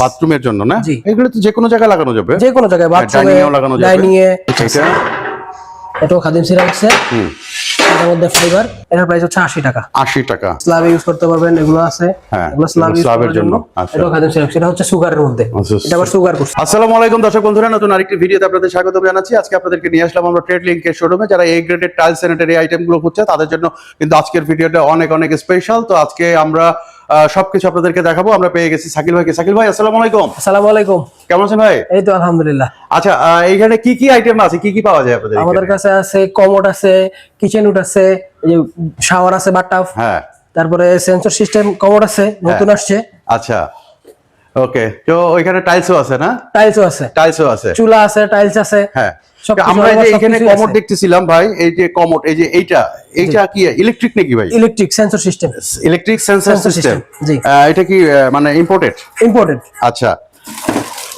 বাথরুমের জন্য না? এগুলো তো যে কোনো জায়গায় লাগানো যাবে। যে কোনো জায়গায় বাথরুমে ডাইনিংয়েও লাগানো যাবে। ডাইনিং এ এটা এটাও খাদিম সিরামিক্স এর হুম। এটার মধ্যে এটার প্রাইস হচ্ছে আশি টাকা। আশি টাকা। স্ল্যাব ইউজ করতে পারবেন এগুলো আছে। হ্যাঁ, এগুলো স্ল্যাব স্ল্যাবের জন্য, আচ্ছা। খাদিম এটা হচ্ছে সুগারের মধ্যে। আচ্ছা, এটা আবার সুগার করছে। আসসালামু আলাইকুম দর্শক বন্ধুরা। নতুন আরেকটি ভিডিওতে আপনাদের স্বাগত জানাচ্ছি। আজকে আপনাদেরকে নিয়ে আসলাম আমরা ট্রেড লিঙ্কের শোরুমে যারা এই গ্রেডের টাইল স্যানিটারি আইটেমগুলো খুঁজছে তাদের জন্য কিন্তু আজকের ভিডিওটা অনেক অনেক স্পেশাল তো আজকে আমরা সবকিছু আপনাদেরকে দেখাবো। আমরা পেয়ে গেছি সাকিল ভাইকে। সাকিল ভাই আসসালামু আলাইকুম। আসসালামু আলাইকুম। কেমন আছেন ভাই? এই তো আলহামদুলিল্লাহ। আচ্ছা এইখানে কি কি আইটেম আছে? কি কি পাওয়া যায় আপনাদের আমাদের কাছে আছে কমোড আছে কিচেন উড আছে শাওয়ার আছে বাথটাব হ্যাঁ। তারপরে সেন্সর সিস্টেম কমোড আছে নতুন আসছে। আচ্ছা। ওকে তো ওইখানে টাইলসও আছে না? টাইলসও আছে। টাইলসও আছে। চুলা আছে টাইলস আছে হ্যাঁ। আমরা যে এখানে কমোড দেখতেছিলাম ভাই এই যে কমোড এই যে এইটা এইটা কি ইলেকট্রিক নাকি ভাই? Electric sensor system electric sensor system জি। এটা কি মানে ইম্পোর্টেড ইম্পর্টেন্ট আচ্ছা।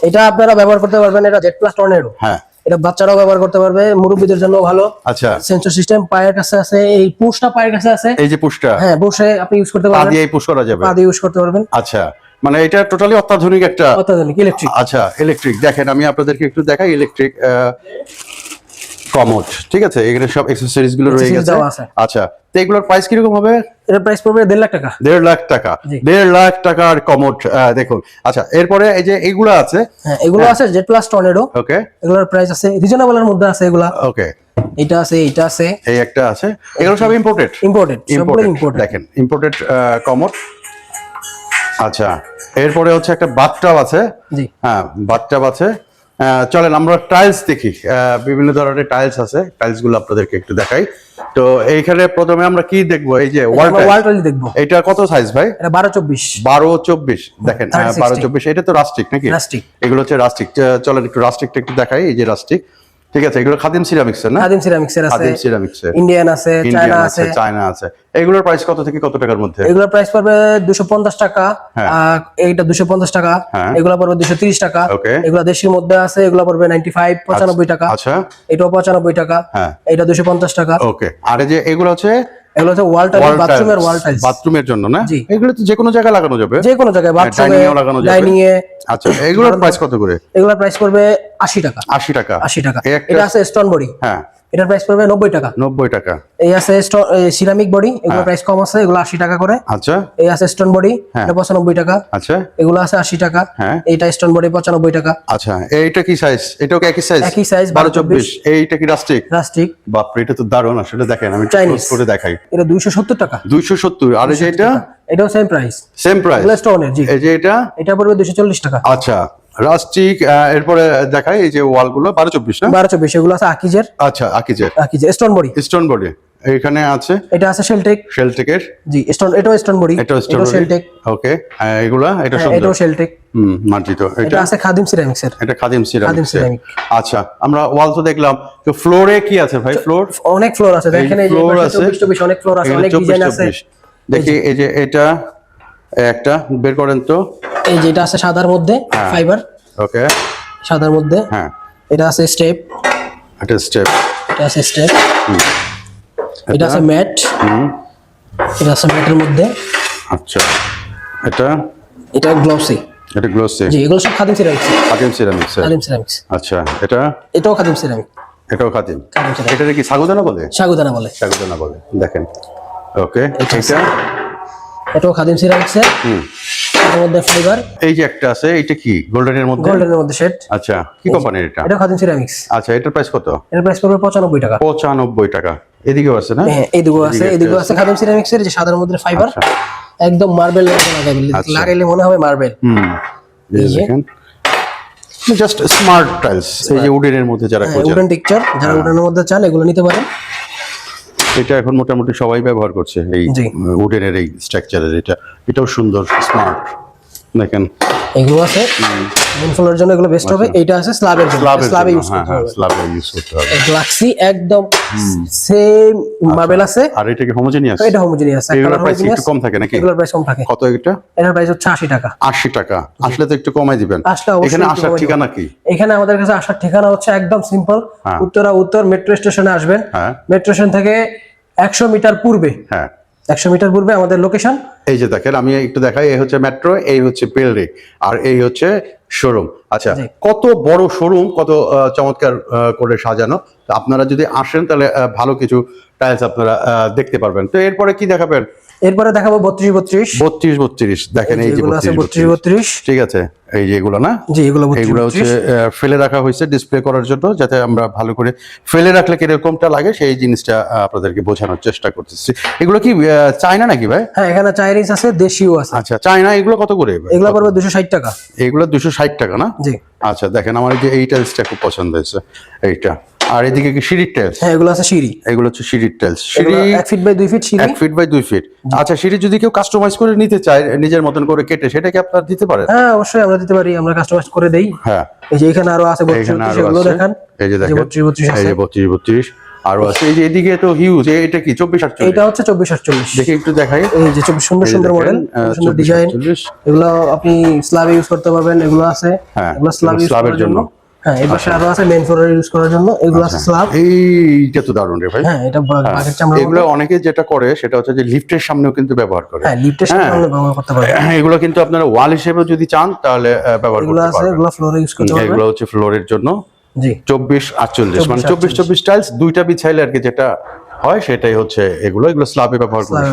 এটা আপনারা ব্যবহার করতে পারবেন এটা জেড প্লাস টর্নেডো হ্যাঁ। এটা বাচ্চারাও ব্যবহার করতে পারবে মুরব্বীদের জন্য ভালো। আচ্ছা। সেন্সর সিস্টেম পায়ের কাছে আছে এই পুশটা পায়ের কাছে আছে। এই যে পুশটা হ্যাঁ বসে আপনি ইউজ করতে পা পারবেন। দিয়ে পুশ করা যাবে। পা দিয়ে ইউজ করতে পারবেন। আচ্ছা। মানে এটা টোটালি অত্যাধুনিক একটা অত্যাধুনিক ইলেকট্রিক আচ্ছা ইলেকট্রিক দেখেন আমি আপনাদেরকে একটু দেখাই ইলেকট্রিক কমোড ঠিক আছে? এখানে সব অ্যাক্সেসরিজগুলো রয়ে গেছে। আচ্ছা তো এগুলোর প্রাইস কীরকম হবে? এটার প্রাইস পড়বে দেড় লাখ টাকা। দেড় লাখ টাকা। দেড় লাখ টাকার কমোড দেখুন। আচ্ছা এরপরে এই যে এইগুলো আছে হ্যাঁ এগুলো আছে জেড প্লাস টর্নেডো ওকে এগুলোর প্রাইস আছে রিজনেবল এর মধ্যে আছে এগুলা। ওকে এটা আছে এটা আছে। এই একটা আছে। এগুলো সব ইম্পোর্টেড ইম্পোর্টেড সবগুলো ইম্পোর্টেড দেখেন ইম্পোর্টেড কমোড আচ্ছা। এরপরে হচ্ছে একটা বাথটাব আছে। হ্যাঁ বাথটাব আছে। চলেন আমরা টাইলস দেখি। বিভিন্ন ধরনের টাইলস আছে। টাইলসগুলো আপনাদেরকে একটু দেখাই। তো এইখানে প্রথমে আমরা কি দেখব? এই যে ওয়াল টাইল দেখব। এটা কত সাইজ ভাই? এটা বারো চব্বিশ। বারো চব্বিশ। দেখেন হ্যাঁ, 30, বারো চব্বিশ। এটা তো রাস্টিক নাকি? Rustic। এগুলো হচ্ছে রাস্টিক চলেন একটু রাস্টিকটা একটু দেখাই। এই যে রাস্টিক ঠিক আছে এগুলো খাদিম সিরামিক্স না? খাদিম সিরামিক্স এর আছে। খাদিম সিরামিক্স ইন্ডিয়ান আছে চায়না আছে আছে। চায়না আছে। এগুলোর প্রাইস কত থেকে কত টাকার মধ্যে? এগুলোর প্রাইস পড়বে দুশো পঞ্চাশ টাকা হ্যাঁ। এইটা দুশো পঞ্চাশ টাকা হ্যাঁ। এগুলো পড়বে দুশো তিরিশ টাকা। Okay. এগুলো দেশের মধ্যে আছে এগুলো পড়বে নাইনটি ফাইভ পঁচানব্বই টাকা। আচ্ছা। এটাও পঁচানব্বই টাকা। হ্যাঁ। এটা দুশো পঞ্চাশ টাকা। ওকে আর এই যে এগুলো হচ্ছে এগুলো হচ্ছে ওয়াল টাইলস বাথরুমের ওয়াল টাইলস বাথরুমের জন্য না? এগুলো তো যে কোনো জায়গায় লাগানো যাবে। যে কোনো জায়গায় বাথরুমে লাগানো যাবে। ডাইনিং এ আচ্ছা এগুলোর প্রাইস কত করে? এগুলোর প্রাইস করবে আশি টাকা। আশি টাকা। আশি টাকা। এই একটা এটা আছে স্টোন বডি হ্যাঁ। এটার প্রাইস পড়বে নব্বই টাকা। নব্বই টাকা। এই আছে সিরামিক বডি এগুলো প্রাইস কম আছে এগুলো আশি টাকা করে। আচ্ছা। এই আছে স্টোন বডি হ্যাঁ। এটা পঁচানব্বই টাকা। আচ্ছা। এগুলো আছে আশি টাকা। হ্যাঁ। এইটা স্টোন বডি পঁচানব্বই টাকা। আচ্ছা এইটা কি সাইজ এটাও একই সাইজ একই size, বারো চব্বিশ। এইটা কি রাস্টিক প্লাস্টিক বাপরে এটা তো দারুণ আসলে দেখেন আমি close করে দেখাই। এটা দুইশো সত্তর টাকা। দুইশো সত্তর। আর এটা? এটাও সেম প্রাইস সেম প্রাইস স্টোনের জি। এই যে এটা? এটা পড়বে দুশো চল্লিশ টাকা। আচ্ছা। রাস্টিক এরপরে দেখাই এই যে ওয়ালগুলো বারো চব্বিশ না? বারো চব্বিশ এগুলো আছে আকিজের। আচ্ছা আকিজের। আকিজের স্টোন বডি। স্টোন বডি এখানে আছে? এটা আছে শেলটেক শেলটেকের জি স্টোন এটাও স্টোন বডি এটাও স্টোন এটাও শেলটেক ওকে এগুলা এটা হ্যাঁ, সুন্দর। এটাও শেলটেক হুম মার্জিত এটা? এটা আছে খাদিম সিরামিক্স এর এটা খাদিম খাদিম সিরামিক। আচ্ছা আমরা ওয়াল তো দেখলাম। তো ফ্লোরে কি আছে ভাই? ফ্লোর? অনেক ফ্লোর আছে। দেখেন এই যে floor পাশে আছে। চব্বিশ চব্বিশ অনেক ফ্লোর আছে অনেক ডিজাইন আছে। দেখি এই যে এটা একটা বের করেন তো। এই যে এটা আছে সাদার মধ্যে হ্যাঁ। ফাইবার ওকে সাদার মধ্যে। হ্যাঁ। এটা আছে স্টেপ এটা স্টেপ এটা আছে স্টেপ এটা আছে ম্যাট এটা আছে ম্যাটের মধ্যে। আচ্ছা। এটা? এটা গ্লোসি এটা গ্লোসি জি এগুলো সব Khadim ceramics Khadim ceramics Khadim ceramics আচ্ছা এটা? এটাও খাদিম সিরামিক এটাও খাদিম। এটা কি সাগুদানা বলে? সাগুদানা বলে। সাগুদানা বলে। দেখেন। ওকে এটা এটাও খাদিম সিরামিক্স এর মধ্যে ফাইবার এই যে একটা আছে এটা কি? গোল্ডেনের মধ্যে? গোল্ডেনের মধ্যে সেট আচ্ছা কি কোম্পানির এটা? এটা খাদিম সিরামিক্স আচ্ছা এটার প্রাইস কত? এর প্রাইস পড়বে পঁচানব্বই টাকা। পঁচানব্বই টাকা। এদিকেও আছে না? হ্যাঁ এইদিকেও আছে এইদিকেও আছে। খাদিম সিরামিক্স এর যে সাদার মধ্যে ফাইবার আচ্ছা। একদম মার্বেল লাগাইলে আচ্ছা। লাগাইলে মনে হবে মার্বেল হুম। দেখেন। জাস্ট স্মার্ট টাইলস এই যে উডেনের মধ্যে যারা উডেন টেক্সচার যারা উডেনের মধ্যে চান এগুলো নিতে পারেন। এটা এখন মোটামুটি সবাই ব্যবহার করছে এই। উডেনের এই স্ট্রাকচারের এটা এটাও সুন্দর স্মার্ট দেখেন। এগুলো আছে? মেন ফ্লোরের জন্য এগুলো বেস্ট হবে? এইটা আছে স্ল্যাবের জন্য। স্ল্যাবে ইউজ হ্যাঁ করতে হ্যাঁ হবে। স্ল্যাবে ইউজ করতে হবে। গ্লাক্সি একদম সেম মার্বেল আছে। আর এটা কি হোমোজেনিয়াস এটা হোমোজেনিয়াস এগুলোর প্রাইস একটু কম থাকে নাকি? এগুলোর প্রাইস কম থাকে। কত এটা? এটার প্রাইস হচ্ছে আশি টাকা। আশি টাকা। আসলে তো একটু কমাই দিবেন। আসলে এখানে আসার ঠিকানা কি? এখানে আমাদের কাছে আসার ঠিকানা হচ্ছে একদম সিম্পল হ্যাঁ। উত্তরা উত্তর মেট্রো স্টেশনে আসবেন। হ্যাঁ। মেট্রো স্টেশন থেকে একশো মিটার পূর্বে। হ্যাঁ। একশো মিটার পূর্বে আমাদের লোকেশন এই যে দেখেন, আমি একটু দেখাই, এই হচ্ছে মেট্রো এই হচ্ছে পেলরিক আর এই হচ্ছে শোরুম আচ্ছা। কত বড় শোরুম কত চমৎকার করে সাজানো? আপনারা যদি আসেন তাহলে ভালো কিছু টাইলস আপনারা দেখতে পারবেন। তো এরপরে কি দেখাবেন? এরপরে দেখাবো বত্রিশ বত্রিশ। বত্রিশ বত্রিশ। দেখেন এই যে বত্রিশ বত্রিশ ঠিক আছে এই যে এগুলো না? জি এগুলো এগুলো হচ্ছে ফেলে রাখা হয়েছে ডিসপ্লে করার জন্য যাতে আমরা ভালো করে ফেলে রাখলে কিরকমটা লাগে সেই জিনিসটা আপনাদেরকে বোঝানোর চেষ্টা করতেছি। এগুলো কি চায়না নাকি ভাই? হ্যাঁ এখানে চাইনিজ আছে দেশিও আছে। আচ্ছা চায়না এগুলো কত করে? এগুলো পড়বে দুশো ষাট টাকা। এগুলো দুশো ষাট টাকা না? জি। আচ্ছা দেখেন আমার এই যে এই টাইলসটা খুব পছন্দ হয়েছে এইটা। আর এদিকে কি সিঁড়ির টাইলস হ্যাঁ এগুলো আছে সিঁড়ি। এগুলো হচ্ছে সিঁড়ির টাইলস সিঁড়ি এগুলো এক ফিট বাই দুই ফিট সিঁড়ি। এক ফিট বাই দুই ফিট আচ্ছা সিঁড়ি যদি কেউ কাস্টমাইজ করে নিতে চায় নিজের মতন করে কেটে সেটা কি আপনার দিতে পারেন? হ্যাঁ অবশ্যই আমরা দিতে পারি আমরা কাস্টমাইজ করে দেই। হ্যাঁ। এই যে এখানে আরও আছে বত্রিশ বত্রিশ এগুলো আছে। দেখান। এই যে দেখেন বত্রিশ বত্রিশ এই যে বত্রিশ বত্রিশ। আরও আছে। এই যে এদিকে তো হিউজ এটা কি চব্বিশ আটচল্লিশ? এটা হচ্ছে চব্বিশ আটচল্লিশ। দেখি একটু দেখাই। এই যে চব্বিশ সুন্দর সুন্দর দেখেন, মডেল সুন্দর ডিজাইন এগুলো আপনি স্ল্যাবে ইউজ করতে পারবেন এগুলো আছে। হ্যাঁ, এগুলো স্ল্যাব স্ল্যাবের জন্য। জন্য। আচ্ছা। হ্যাঁ এই পাশে আরও আছে ফ্লোরে ইউজ করার জন্য। এগুলো আছে স্ল্যাব এইটা তো দারুণ রে ভাই। হ্যাঁ এটা বা- চামড়া এগুলো অনেকে যেটা করে সেটা হচ্ছে যে লিফটের সামনেও কিন্তু ব্যবহার করে। হ্যাঁ লিফটের হ্যাঁ। ব্যবহার করতে হ্যাঁ, এগুলো কিন্তু আপনারা ওয়াল হিসেবে যদি চান তাহলে ব্যবহার করতে আছে পারবেন। এগুলো ফ্লোরে ইউজ করতে পারবেন। এগুলো হচ্ছে ফ্লোরের জন্য। চব্বিশ আটচল্লিশ মানে চব্বিশ চব্বিশ টাইলস দুইটা বিছাইলে আর কি যেটা হয় সেটাই হচ্ছে এগুলো এগুলো স্ল্যাবে ব্যবহার করে।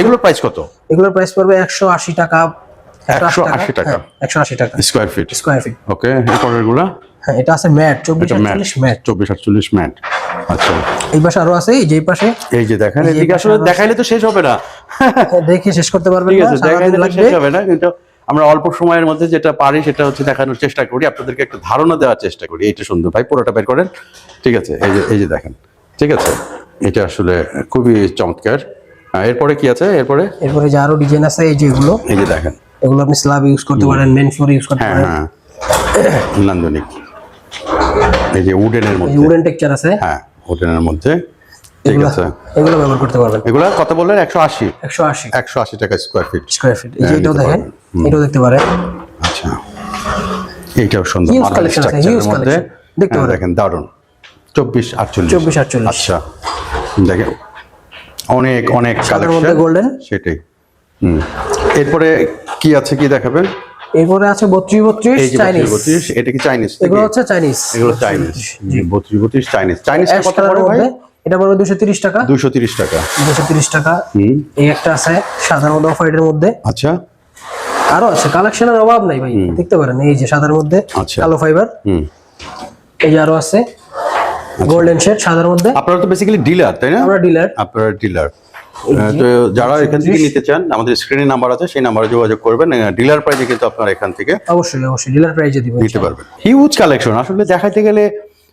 এগুলোর প্রাইস কত? এগুলোর প্রাইস পড়বে একশো আশি টাকা। 180 টাকা। একশো আশি টাকা। Square feet square feet okay এরপরেরগুলা হ্যাঁ এটা আছে ম্যাট চব্বিশ আটচল্লিশ ম্যাট চব্বিশ আটচল্লিশ ম্যাট আচ্ছা। এই পাশে আরও আছে এই যে পাশে? এই যে দেখেন এদিকে আসলে দেখাইলে তো শেষ হবে না। হ্যাঁ, দেখে শেষ করতে পারবেন না দেখাইলে শেষ হবে না কিন্তু আমরা অল্প সময়ের মধ্যে যেটা পারি সেটা হচ্ছে দেখানোর চেষ্টা করি। আপনাদেরকে একটা ধারণা দেওয়ার চেষ্টা করি। এইটা সুন্দর। ভাই পুরোটা বের করেন। ঠিক আছে এই যে এই যে দেখেন। ঠিক আছে? এটা আসলে খুবই চমৎকার। এরপরে কি আছে? এরপরে? এরপরে যে আরও ডিজাইন আছে এই যে এগুলো। এই যে দেখেন। এগুলো আপনি স্ল্যাব ইউজ করতে পারেন মেন ফ্লোর ইউজ করতে হ্যাঁ পারেন। হ্যাঁ। নান্দনিক। এই যে উডেনের মধ্যে। উডেন টেক্সচার আছে। হ্যাঁ উডেনের মধ্যে। ঠিক আছে। এগুলো ব্যবহার করতে পারবেন। এগুলা কত বললেন? একশো আশি। একশো আশি। একশো আশি টাকা স্কোয়ার ফিট স্কোয়ার ফিট এই যে এটাও দেখেন এটাও দেখতে পারেন। আচ্ছা। এইটাও সুন্দর Huge মার্বেল আছে, স্ট্রাকচারের মধ্যে। দেখতে হ্যাঁ, পারেন। দেখেন আচ্ছা। দেখেন অনেক অনেক কালেকশন গোল্ডেন সেটাই। হুম। এরপরে কি আছে কি দেখাবেন? এরপরে আছে বত্রিশ বত্রিশ চাইনিজ বত্রিশ এটা কি চাইনিজ এগুলো হচ্ছে চাইনিজ এগুলো চাইনিজ বত্রিশ বত্রিশ চাইনিজ চাইনিজ কত পড়ে ভাই? এটা পড়বে দুশো তিরিশ টাকা। দুশো তিরিশ টাকা। দুশো তিরিশ টাকা। এই একটা আছে মধ্যে অফ হোয়াইটের মধ্যে। আচ্ছা। আরও আছে কালেকশনের অভাব নাই ভাই দেখতে পারেন এই যে সাদার মধ্যে আচ্ছা। কালো ফাইবার এই যে আরও আছে গোল্ডেন শেড সাদার মধ্যে। আপনারা তো বেসিক্যালি ডিলার তাই না? আমরা ডিলার আপনারা ডিলার তো যারা এখান থেকে নিতে চান আমাদের স্ক্রিনে নাম্বার আছে সেই নাম্বারে যোগাযোগ করবেন। ডিলার প্রাইজে কিন্তু আপনারা এখান থেকে অবশ্যই অবশ্যই ডিলার প্রাইজে দিব নিতে পারবেন। হিউজ কালেকশন আসলে দেখাইতে গেলে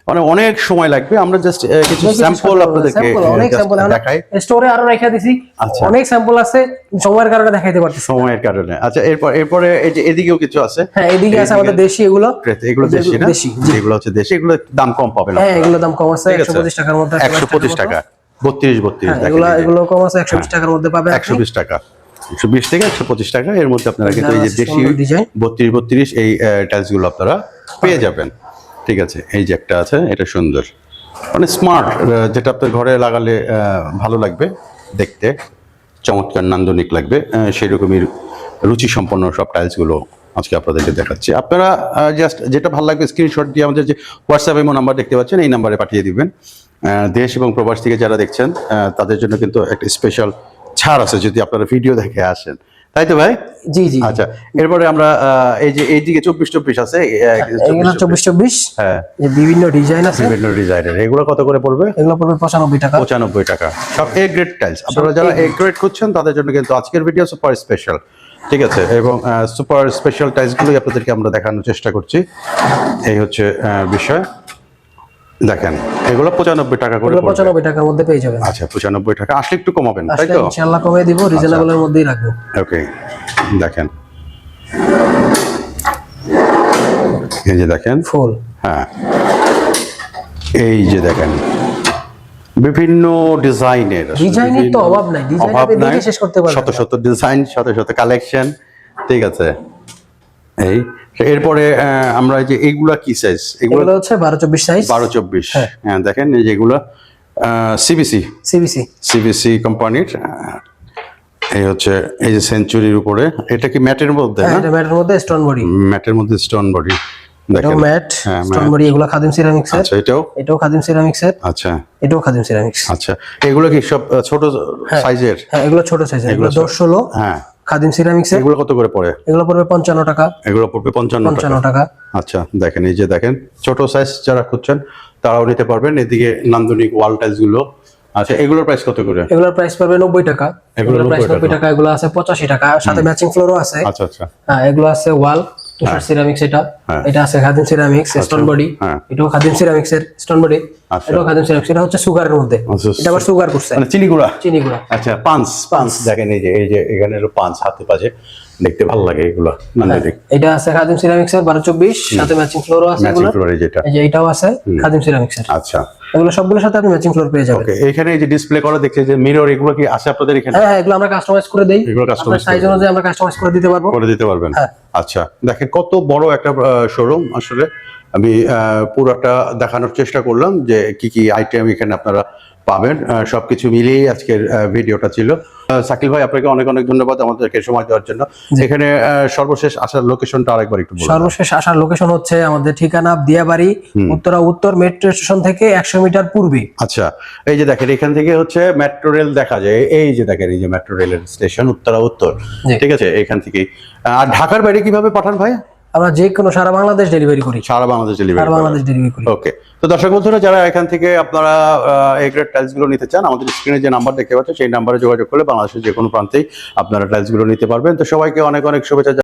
মানে অনেক সময় লাগবে। আমরা জাস্ট কিছু স্যাম্পল আপনাদেরকে অনেক স্যাম্পল দেখাই। স্টোরে আরও রেখে দিছি। আচ্ছা। অনেক স্যাম্পল আছে সময়ের কারণে দেখাইতে পারতেছি সময়ের কারণে। আচ্ছা এরপর এরপরে এই যে এদিকেও কিছু আছে? হ্যাঁ এদিকে আছে আমাদের দেশি এগুলো। এগুলো দেশি না? দেশি জি। যেগুলো হচ্ছে দেশি এগুলো দাম কম পাবেন হ্যাঁ এগুলো দাম কম আছে ঠিক একশো আছে পঁচিশ টাকার মধ্যে একশো পঁচিশ টাকা। বত্রিশ বত্রিশ হ্যাঁ, এগুলো এগুলো কম আছে একশো বিশ টাকার মধ্যে পাবেন একশো বিশ টাকা। একশো বিশ থেকে একশো পঁচিশ টাকা। এর মধ্যে আপনারা কিন্তু এই যে দেশি সুন্দর design। বত্রিশ বত্রিশ এই টাইলসগুলো আপনারা পেয়ে যাবেন। ঠিক আছে এই যে একটা আছে এটা সুন্দর। মানে স্মার্ট যেটা আপনার ঘরে লাগালে ভালো লাগবে দেখতে চমৎকার নান্দনিক লাগবে আহ, সেই রকমই রুচি সম্পন্ন সব টাইলসগুলো আজকে আপনাদেরকে দেখাচ্ছি। আপনারা জাস্ট যেটা ভালো লাগবে স্ক্রিনশট দিয়ে আমাদের যে হোয়াটসঅ্যাপ এমো নাম্বার দেখতে পাচ্ছেন এই নাম্বারে পাঠিয়ে দিবেন। দেশ এবং প্রবাস থেকে যারা দেখছেন তাদের জন্য কিন্তু একটা স্পেশাল ছাড় আছে যদি আপনারা ভিডিও দেখে আসেন। তাই তো ভাই? জি জি। আচ্ছা এরপরে আমরা এই যে এইদিকে চব্বিশ চব্বিশ আছে 24, চব্বিশ চব্বিশ। হ্যাঁ। বিভিন্ন ডিজাইন আছে। বিভিন্ন ডিজাইনের এগুলো কত করে পড়বে? এগুলো পড়বে পঁচানব্বই টাকা। পঁচানব্বই টাকা। সব এ গ্রেড টাইলস আপনারা যারা এ গ্রেড খুঁজছেন তাদের জন্য কিন্তু আজকের ভিডিও সুপার স্পেশাল ঠিক আছে? এবং সুপার স্পেশাল টাইলসগুলোই আপনাদেরকে আমরা দেখানোর চেষ্টা করছি। এই হচ্ছে বিষয়। দেখেন এগুলো পঁচানব্বই টাকা করে পঁচানব্বই টাকার মধ্যে পেয়ে যাবেন। আচ্ছা পঁচানব্বই টাকা। আসলে একটু কমাবেন তাই তো? ইনশাল্লাহ কমে দিব রিজনেবলের মধ্যেই রাখব। ওকে দেখেন। এই যে দেখেন। ফুল হ্যাঁ। এই যে দেখেন। বিভিন্ন ডিজাইনের। ডিজাইনের তো অভাব নাই ডিজাইন শেষ করতে পারবেন শত। শত ডিজাইন শত শত কালেকশন ঠিক আছে? এই এরপরে আমরা যে এইগুলা কি সাইজ এগুলো এগুলো হচ্ছে বারো চব্বিশ সাইজ বারো চব্বিশ। হ্যাঁ। দেখেন এই যেগুলো সিবিসি সিবিসি সিবিসি কোম্পানির এই হচ্ছে এই যে সেঞ্চুরির উপরে। এটা কি ম্যাটের মধ্যে হ্যাঁ ম্যাটের মধ্যে স্টোন বডি ম্যাটের মধ্যে স্টোন বডি দেখেন। ম্যাট হ্যাঁ, স্টোন mat। বডি এগুলো খাদিম সিরামিক্স আচ্ছা এটাও? এটাও খাদিম সিরামিক্স আচ্ছা। এটাও খাদিম সিরামিক্স আচ্ছা এগুলো কি সব ছোট সাইজের হ্যাঁ এগুলো ছোট সাইজের এগুলো দশ ষোলো। হ্যাঁ। খাদিম সিরামিক্স এগুলো কত করে পড়ে? এগুলো পড়বে পঞ্চান্ন টাকা। এগুলো পড়বে পঞ্চান্ন টাকা। পঞ্চান্ন টাকা। আচ্ছা দেখেন এই যে দেখেন ছোট সাইজ যারা খুঁজছেন তারাও নিতে পারবেন। এদিকে নান্দনিক ওয়াল টাইলসগুলো। আচ্ছা এগুলোর প্রাইস কত করে? এগুলোর প্রাইস পড়বে নব্বই টাকা। এগুলোর প্রাইস 90 নব্বই টাকা। এগুলো আছে পঁচাশি টাকা। সাথে ম্যাচিং ফ্লোরও আছে। আচ্ছা আচ্ছা। হ্যাঁ এগুলো আছে ওয়াল তুষার সিরামিক্স এটা। হ্যাঁ। এটা আছে খাদিম সিরামিক্স স্টোন বডি হ্যাঁ। এটাও খাদিম সিরামিক্স এর স্টোন বডি আচ্ছা। এটাও খাদিম সিরামিক্স এটা হচ্ছে সুগারের মধ্যে। আচ্ছা, এটা আবার সুগার করছে। মানে চিনি গুঁড়া চিনি গুঁড়া আচ্ছা পাঁচ পাঁচ দেখেন এই যে এই যে এখানে পান্স পাঁচ হাতে পাজে দেখতে ভালো লাগে এগুলো নান্দনিক এটা আছে খাদিম সিরামিক্স এর বারো চব্বিশ সাথে ম্যাচিং ফ্লোরও আছে ম্যাচিং ফ্লোরে যেটা। এই যে এটাও আছে খাদিম সিরামিক্স এর। আচ্ছা। এগুলো সবগুলোর সাথে আপনি ম্যাচিং ফ্লোর পেয়ে যাবেন। ওকে এখানে এই যে ডিসপ্লে করা দেখছে যে মিরর এগুলো কি আছে আপনাদের এখানে? হ্যাঁ হ্যাঁ এগুলো আমরা কাস্টমাইজ করে দেই। এগুলো আপনার সাইজ অনুযায়ী আমরা কাস্টমাইজ করে দিতে পারব। করে দিতে পারবেন। হ্যাঁ। আচ্ছা দেখেন কত বড় একটা শোরুম আসলে। আমি আহ, পুরোটা দেখানোর চেষ্টা করলাম যে কি কি আইটেম এখানে আপনারা পাবেন। সবকিছু মিলিয়েই আজকের ভিডিওটা ছিল। সাকিল ভাই আপনাকে অনেক অনেক ধন্যবাদ আমাদেরকে সময় দেওয়ার জন্য। এখানে সর্বশেষ আসার লোকেশনটা আরেকবার একটু বলুন। সর্বশেষ আসার লোকেশন হচ্ছে আমাদের ঠিকানা দিয়াবাড়ি উত্তরা উত্তর মেট্রো স্টেশন থেকে একশো মিটার পূর্বে। আচ্ছা এই যে দেখেন এখান থেকে হচ্ছে মেট্রো রেল দেখা যায়। এই যে দেখেন এই যে মেট্রো রেলের স্টেশন উত্তরা উত্তর। ঠিক আছে? এখান থেকেই। আর ঢাকার বাইরে কীভাবে পাঠান ভাই আমরা যে কোনো সারা বাংলাদেশ ডেলিভারি করি। সারা বাংলাদেশ সারা ডেলিভারি বাংলাদেশ ডেলিভারি করি। ওকে তো দর্শক বন্ধুরা যারা এখান থেকে আপনারা এই গ্রেড টাইলসগুলো নিতে চান আমাদের স্ক্রিনে যে নাম্বার দেখতে পাচ্ছেন সেই নাম্বারে যোগাযোগ করলে বাংলাদেশের যে কোনো প্রান্তেই আপনারা টাইলসগুলো নিতে পারবেন। তো সবাইকে অনেক অনেক শুভেচ্ছা